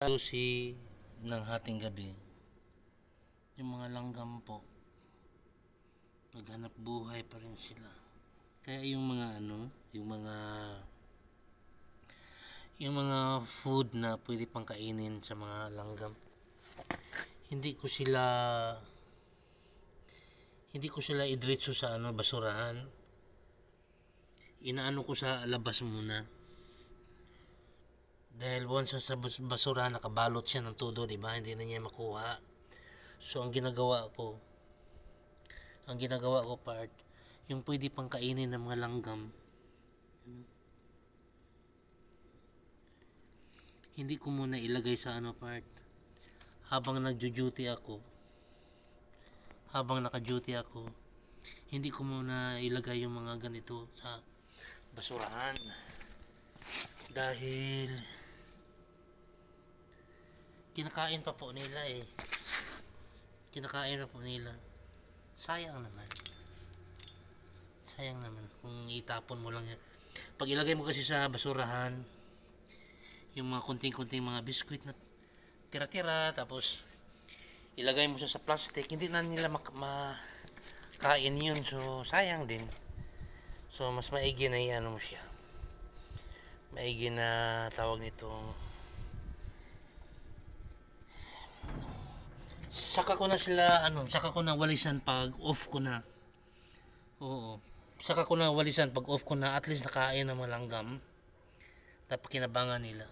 Lucy ng hating gabi. Yung mga langgam po, naghanap buhay pa rin sila. Kaya yung mga ano, yung mga yung mga food na pwede pang kainin sa mga langgam. Hindi ko sila hindi ko sila idritso sa ano basurahan. Inaano ko sa labas muna. Dahil once sa bas- basura nakabalot siya ng todo, di ba? Hindi na niya makuha. So ang ginagawa ko, ang ginagawa ko part, yung pwede pang kainin ng mga langgam. Hindi ko muna ilagay sa ano part. Habang nagjo-duty ako, habang naka-duty ako, hindi ko muna ilagay yung mga ganito sa basurahan. Dahil kinakain pa po nila eh. Kinakain pa po nila. Sayang naman. Sayang naman kung itapon mo lang yan. Pag ilagay mo kasi sa basurahan, yung mga kunting-kunting mga biskwit na tira-tira, tapos ilagay mo siya sa plastic, hindi na nila mak- makain yun. So, sayang din. So, mas maigi na iano mo siya. Maigi na tawag nito saka ko na sila ano saka ko na walisan pag off ko na. Oo. Saka ko na walisan pag off ko na. At least nakain ng malanggam napakinabangan nila